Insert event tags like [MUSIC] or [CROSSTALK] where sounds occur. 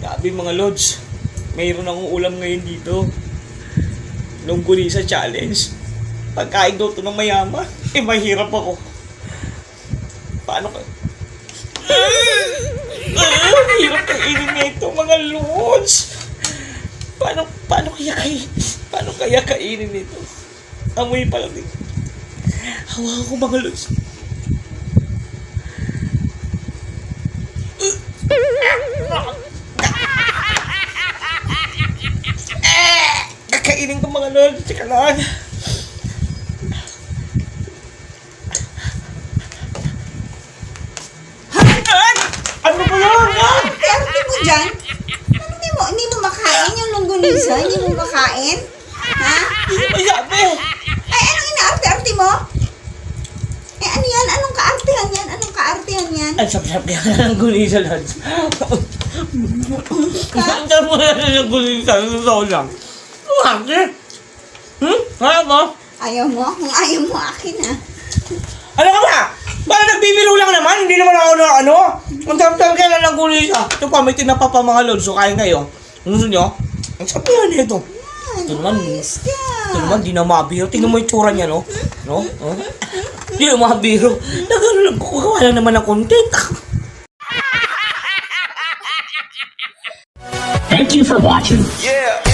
Sabi mga lods, mayroon akong ulam ngayon dito. Nung sa challenge. Pagkain daw to ng mayaman, [LAUGHS] eh mahirap ako. Paano ka? [LAUGHS] Ah, hirap kainin nito mga lods. Paano, paano kaya kainin? Paano kaya kainin nito? Amoy pa lang din. Hawa ko mga lods. Kakainin ko mga lods. Teka lang. Ay! Ano ba yun? Ah! Arte mo dyan? Ano hindi mo, hindi mo makain yung longganisa? Hindi mo makain? Ha? Ko masabi. Ay, anong inaarte-arte mo? Eh, ano yan? Anong kaartehan yan? Anong kaartehan yan? Ang sarap kaya ng gulisa lods. Ang sarap kaya ng gulisa. Totoo lang. Ate? Hmm? Kaya mo? Ayaw mo? Kung ayaw mo, akin ha. Ano ka ba? Para nagbibiro lang naman, hindi naman ako na ano. Ang sarap-sarap kaya ng gulisa. Ito pa, may tinapa pa mga lods, so kain kayo. Ano gusto nyo? Ang sarap yan ito. Yan, Ito naman. Ito naman, di na mabiro. Tingnan mo yung tsura niya, no? No? Oh? Di na mabiro. Nagano lang, kukuha lang naman ng content. Thank you for watching. Yeah.